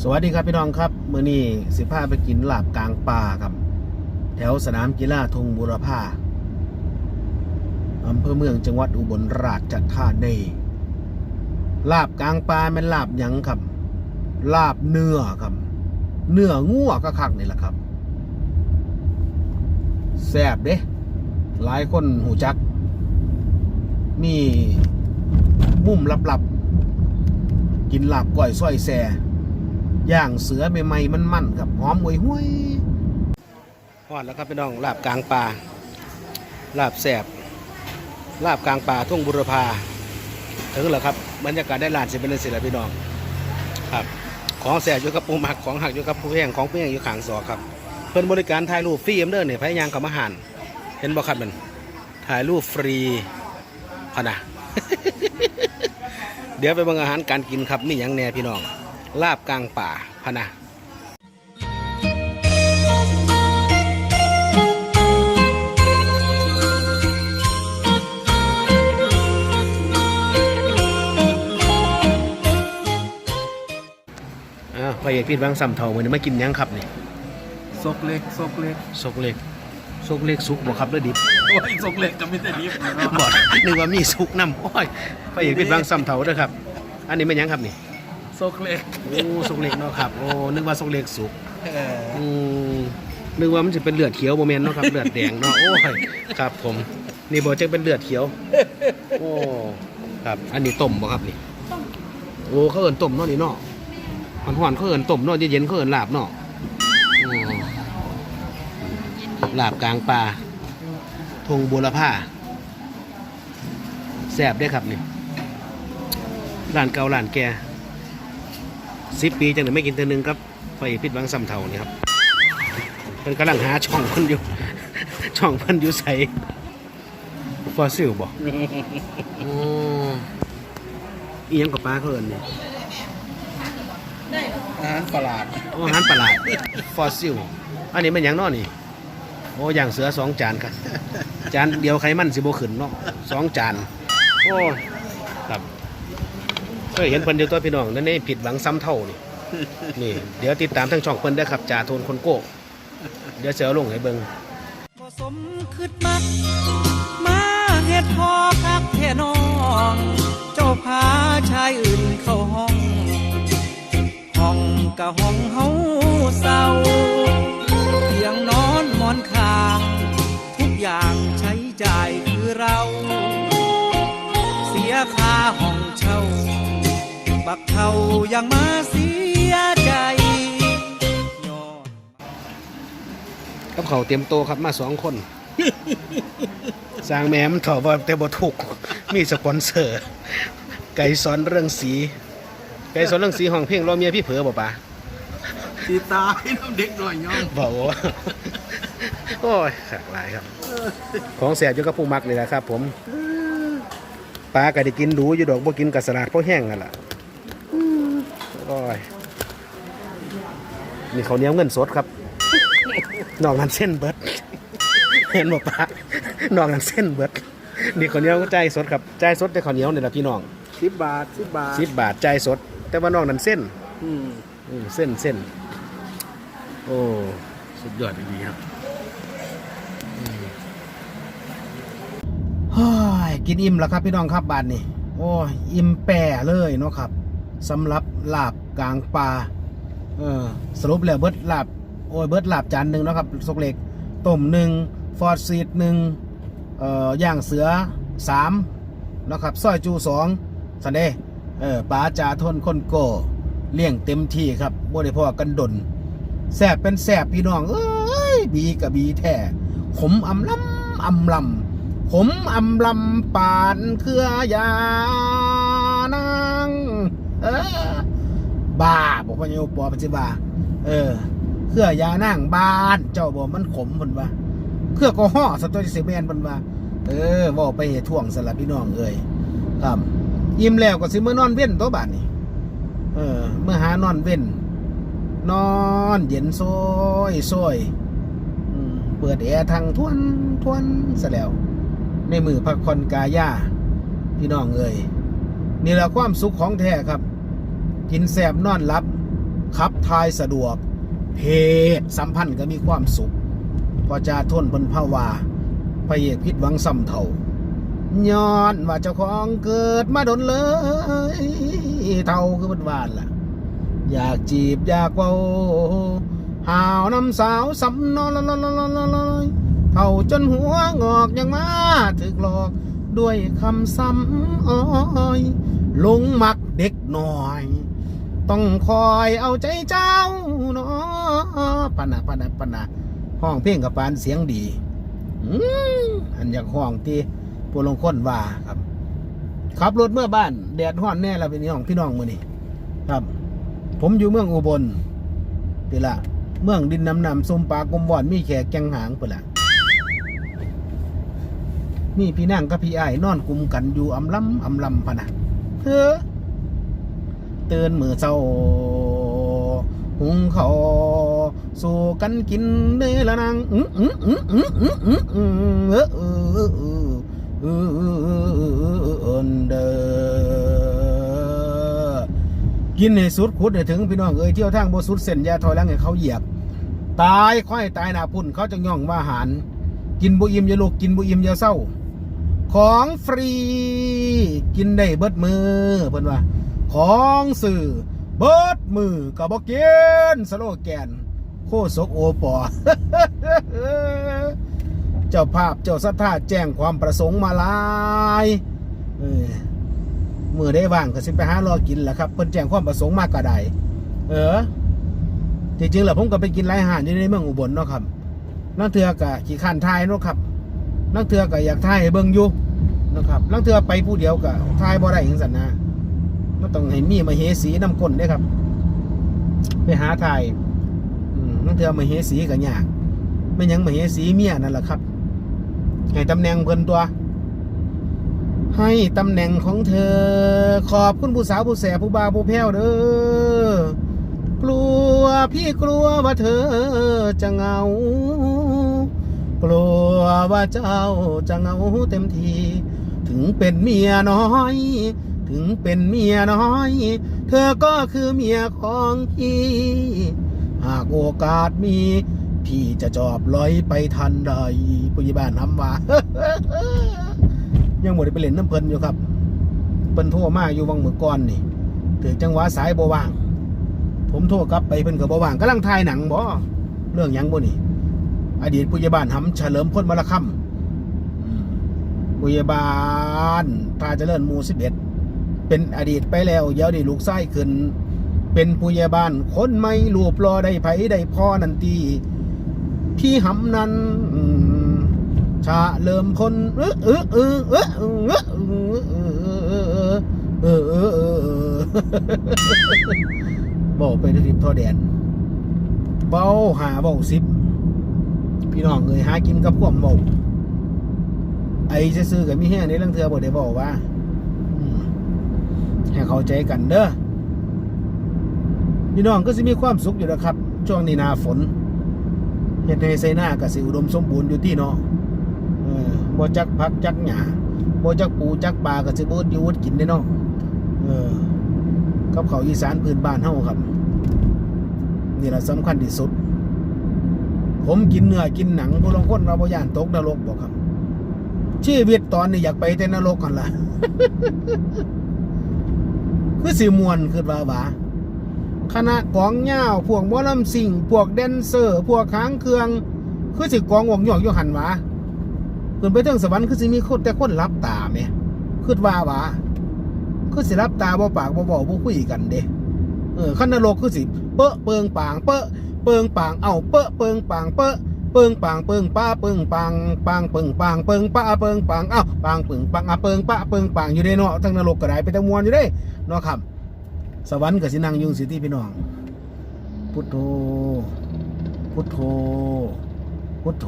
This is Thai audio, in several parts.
สวัสดีครับพี่น้องครับเมื้อนี้สิพาไปกินลาบกลางป่าครับ แถวสนามกีฬาทงบุรพาอำเภอเมืองจังหวัดอุบลราชธานีลาบกลางป่าแม่นลาบหยังครับ ลาบเนื้อครับ เนื้องัวก็คักนี่แหละครับแซ่บเด้หลายคนหูจัก มีมุมลับๆกินลาบก้อยส้อยแซ่ ย่างเสือใหม่ๆมันๆครับหอมหวยห้วยฮอดแล้วครับพี่น้องลาบกลางป่าลาบแสบลาบกลางป่าทุ่งบุรพาถึงแล้วครับบรรยากาศได้ลานสิเป็นสิละพี่น้องครับของแสบอยู่กับปูหมักของหักอยู่กับผู้แห้งของผู้แห้งอยู่ขางสอครับเพิ่อนบริการถ่ายรูปฟรีเอ็มเดอร์เนี่ยพยายางกับอาหารเห็นบ่ครับมันถ่ายรูปฟรีพะนะเดี๋ยวไปบิ่งอาหารการกินครับมีหยังแหน่พี่น้อง ลาบกลางป่าพะนะอ้าวพระเอกพิดบางสำเทาวันนี้มากินหยังครับนี่ซกเล็กซกเล็กซกเล็กซกเล็กสุกบ่ครับหรือดิบโอ้ยซกเล็กก็ไม่ได้ดิบเลยเนาะบอดนึกว่ามีสุกน้ำโอ้ยพระเอกพิดบางสำเทาเด้อครับ อันนี้เป็นหยังครับนี่ ซกเล็กโอ้ซกเล็กเนาะครับ โอ้ นึกว่าซกเล็กสุก เอออืมนึกว่ามันจะเป็นเลือดเขียวโมเมนเนาะครับ เลือดแดงเนาะ โอ้ย ครับ ผม นี่บอกจะเป็นเลือดเขียว โอ้ ครับ อันนี้ต้มบ่ครับนี่ โอ้เขาเอินต้มเนาะนี่เนาะหอนหอนๆเขาเอินต้มเนาะเย็นๆเขาเอินลาบเนาะโอ้ลาบกลางป่าทงบุรพาแซ่บได้อครับนี่ ร้านเก่าร้านแก่ สิบปีจังเลยไม่กินเทื่อนึงครับไฟพิษบังซ้ำเท่านี่ครับเพิ่นกำลังหาช่องเพิ่นอยู่ ช่องเพิ่นอยู่ใส่ฟอสซิลบ่โอ้อีหยังกับปลาเขาเอินนี่อาหารประหลาดโอ้อาหารประหลาด ฟอสซิล อันนี้มันหยังเนาะนี่ โอ้อย่างเสือสองจานครับ จานเดียวไขมันสิบ่ขึ้นเนาะสองจาน โอ้ ครับ เคยเห็นเพิ่นอยู่ตัวพี่น้องนั่นนี่ผิดหวังซ้ำเท่านี่ นี่ เดี๋ยวติดตามทั้งช่องเพิ่นได้อครับจ่าโทนคนโก้ เดี๋ยวเสือลงให้เบิ่ง บ่สมคืดมัก มาเฮ็ดพอคักแท่น้อง เจ้าพาชายอื่นเข้าห้อง ห้องกะห้องเฮา บักเท่ายังมาเสียใจย้อนกับเขาวเตรียมโตวครับมาสองคน สร้างแม่มันถอว่าแต่บ่ถูกมีสปอนเซอร์ ไก่สอนเรื่องสี ไก่สอนเรื่องสีห้องเพลงรอเมียพี่เผลอบ่ปะตีตายน้ำเด็กหน่อยย่องบอกว่าโอ้ยขากหลายครับ ของแสบอยู่กับผู้มักนี่แหละครับ ผมปลาก็ได้กินดูอยู่ดอกบ่กินกับสลัดเพราะแห้งนั่นล่ะ โอ้ยนี่เขาวเหนี้ยวเงินสดครับนอกนั้นเส้นเบิดเห็นบ่ปลานอกนั้นเส้นเบิดนี่ข้าวเหนียวใจายสดครับใจายสดแต่ข้าวเหนียวนี่แหละพี่น้องสิบบาทสิบบาทสิบบาทใจายสด แต่ว่านอกนั้นเส้นอืมอืมเส้นเส้นโอ้สุดยอดดีครับเฮ้ยกินอิ่มแล้วครับพี่น้องครับบาทนี่โอ้ยอิ่มแป่เลยเนาะครับสำหรับลาบ กลางปลาเออสรุปแล้วเบิร์ดลาบโอ้ยเบิร์ดลาบจานหนึ่งนะครับสกเล็กต้มหนึ่งฟอร์ดซีดหนึ่งเอ่อย่างเสือสามแล้วครับซอยจูสองสันเดเออป๋าจ่าทนคนโกเลี้ยงเต็มที่ครับบ่ได้พอกันดนแสบเป็นแสบพี่น้องเอ้ยบีกับบีแท้ขมอำลำอำลำขมอำลำปานเครือยานางเออ บ้าบอกว่าโยปอปัจจุบาเออ เครื่อยานางบ้าน เจ้าบอกมันขมเพิ่นว่าเครื่อก็ห่อสตอจิเซเมนเพิ่นว่าเออว่าไปเหตุท่วงสลับพี่น้องเอ้ยครับยิ้มแล้วก็สิมื้อนอนเว้นตัวบาดนี้เออ เมื่อหานอนเว้น นอนเย็นโซยโซยอืมเปิดแอร์ทางทวนทวนซะแล้ว ในมือพักคอนกายาพี่น้องเอ่ยนี่แหละความสุขของแท้ครับ กินแสบนอนหลับขับทายสะดวก เพศสัมพันธ์ก็มีความสุข พอจะทนบนภาวาพระเอกผิดหวังซ้ำเท่าย้อนว่าเจ้าของเกิดมาดนเลย เท่าคือมันวานล่ะ อยากจีบอยากเว้าหาวน้ำสาวสำนอนลลยเท่าจนหัวงอกยังมาถึกหลอกด้วยคำซ้ำอ้อยหลงมักเด็กหน่อย ต้องคอยเอาใจเจ้าเนาะปะนะปะนะปะนะห้องเพลงกับปานเสียงดีอืมอันอยากห้องที่ผู้ลงค้นว่าครับขับรถเมื่อบ้านแดดห้อนแน่แล้วเป็นน้องพี่น้องมือนี่ครับ ผมอยู่เมืองอุบลปีละเมืองดินน้ำนำซุมปลากลมวอนมีแขกแกงหางปีละมีพี่นั่งกับพี่ไอ้นอนกลุ่มกันอยู่อำลำอำลำพะนะเฮ้อ ตือนมือเจ้าหุงเขาสู่กันกินเด้อละนางอืมอืมอืมอืมอืมอืมอืมเออเออออเออเออเดอกินให้สุดขุดให้ถึงพี่น้องเอ้ยเที่ยวทางบ่สุดเส้นยาถอยหลังให้เขาเหยียบ ตายค่อยตายหนาพุ่นเขาจะย่องว่าหารกินบุอิ่มยาลูกกินบุอิ่มยาเศร้า ของฟรี กินได้เบิดมือเพิ่นว่า ของสื่อเบิดมือกับบอกเกนสโลแกน โคศกโอปอ เจ้าภาพเจ้าสัทธาแจ้งความประสงค์มาลายเมือได้ว่างก็สิไปหารอกินแหละครับเพิ่นแจ้งความประสงค์มากก็ได้เออจริงๆแล้วผมก็ไปกินร้านอาหารอยู่ในเมืองอุบลเนาะครับนั่งเถือกะขี่ข้านทายเนาะครับนั่งเถือกะอยากทายให้เบิ่งอยู่เนาะครับนั่งเถือไปผู้เดียวกะทายบ่ได้จังซั่นนะ มันต้องให้มีมาเหสีน้ำก้นเด้ครับ ไปหาทายนั่นเธอมาเหสีก็ยากไม่ยังมาเหสีเมียนั่นแหละครับ ให้ตำแหน่งเพิ่นตัว ให้ตำแหน่งของเธอ ขอบคุณผู้สาวผู้แสบผู้บาผู้แพ้วเด้อกลัวพี่กลัวว่าเธอจะเงา กลัวว่าเจ้าจะเงาเต็มที ถึงเป็นเมียน้อย ถึงเป็นเมียน้อย เธอก็คือเมียของพี่ หากโอกาสมี พี่จะจอบลอยไปทันใดปุยบ้านทำว่า ยังหมดไปเล่นน้ำเพลินอยู่ครับเปิ้นโทรมาอยู่วังมือก่อนนี่ถึงจังหวะสายบ่ว่าง ผมโทรกลับไปเพิ่นก็บ่ว่างกำลังถ่ายหนังบ่เรื่องยังบ่นี่ อดีตผู้ใหญ่บ้านหำเฉลิมพลมรคำอืมผู้ใหญ่บ้านตาเจริญมูสิบเอ็ด เป็นอดีตไปแล้วเดี๋ยวนี้ลูกไส้ขึ้น เป็นผู้ใหญ่บ้านคนไม่รูปรอได้ไผได้พ่อนันตีพี่หำนั้นชาเริ่มพลเออเออเออเออเออเออเออเออบอกไปทิพท่อแดนเบาหาเบาสิบพี่น้องเอยหากินกับพวกเมาไอ้ซื่อๆกับมีแห้งในเรื่องเธอบอกได้บอกว่า ให้เข้าใจกันเด้อพี่น้องก็จะมีความสุขอยู่นะครับ ช่วงนี้นาฝนเฮ็ดให้ใส่หน้าก็สิอุดมสมบูรณ์อยู่ที่เนาะเออบ่จักพักจักหญ้าบ่จักปูจักปลาก็สิบ่อยู่กินได้เนาะเออกับเขาอีสานพื้นบ้านเฮาครับ นี่แหละสำคัญที่สุด ผมกินเนื้อกินหนังผู้ลางคนเราบ่ย่านตกนรกบอกครับชีวิตตอนนี้อยากไปแต่นรกกันล่ะ คือสิมวนคือว่าว่าคณะกองเหย้าพวกมอลำสิงพวกแดนเซอร์ พวกค้างเครื่อง คือสิกองวงหยอกอยู่หันวะขึ้นไปถึงสวรรค์คือสิมีคนแต่คนรับตาแหมคือว่าว่าคือสิรับตาบ่ปากบ่บอกบ่คุยกันเด้เออขันนรกคือสิเปอะเปิงปางเปอะเปิงปางเอาเปอะเปิงปางเปอะเปิงปางเปิงป้าเปิงปางปางเปิงปางเปิงป้าเปิงปางเอ้าปางเปิงปางอะเปิงป้าเปิงปางอยู่ได้เนาะทั้งนรกก็ได้ไปทั้งมวลอยู่ได้ เนาะครับ สวรรค์ก็สินังยู่สิที่พี่น้อง พุทโธ พุทโธ พุทโธ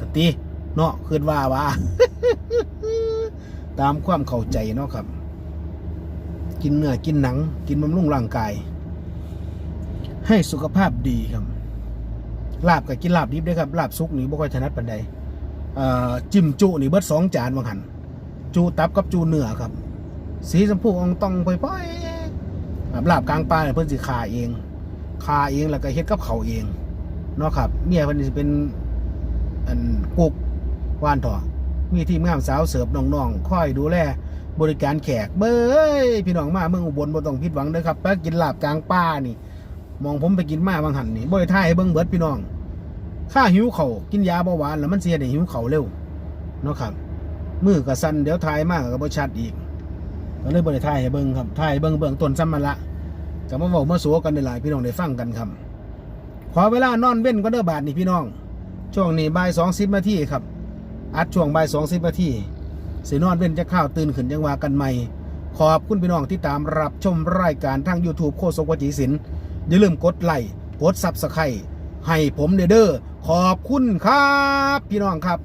สติ เนาะคืนว่าว่าตามความเข้าใจเนาะครับ กินเนื้อ กินหนัง กินบำรุงร่างกาย ให้สุขภาพดีครับลาบกับกินลาบดิบด้วยครับลาบซุกนี่บ่ค่อยถนัดปานใดอ่อจิ้มจุนี่เบิดสองจานบางหันจูตับกับจูเนื้อครับ สีชมพูอองตองไปไปแบบลาบกลางป่าเนี่ยเพิ่นสิขาเองขาเองแล้วก็เฮ็ดกับเขาเองเนาะครับเมียเพิ่นสิเป็นอันกุกว่านถอมีทีมงานสาวเสิร์ฟน้องๆคอยดูแลบริการแขกเบ้ยพี่น้องมาเมืองอุบลบ่ต้องผิดหวังเด้อครับไปกินลาบกลางป่านี่ มองผมไปกินมาบางหันนี่บ่ได้ทายให้เบิ่งเบิดพี่น้องข้าหิวเขากินยาเบาหวานแล้วมันเสียได้หิวเขาเร็วเนาะครับมือก็สั่นเดี๋ยวทายมากก็บ่ชัดอีก ก็เลยบ่ได้ทายให้เบิ่งครับทายเบิ่งเบิ่งต้นซ้ำมันละก็มาเว้ามาสัวกันได้หลายพี่น้องได้ฟังกันครับขอเวลานอนเว้นก็เด้อบาทนี่พี่น้อง ช่วงนี้บ่ายสองสิบนาทีครับ อัดช่วงบ่ายสองสิบนาทีสินอนเว้นจะข้าวตื่นขึ้นยังว่ากันใหม่ ขอบคุณพี่น้องที่ตามรับชมรายการทาง YouTube โคศกวจีศิลป์อย่าลืมกดไลค์กดซับสไครต์ให้ผมเด้อขอบคุณครับ พี่น้องครับ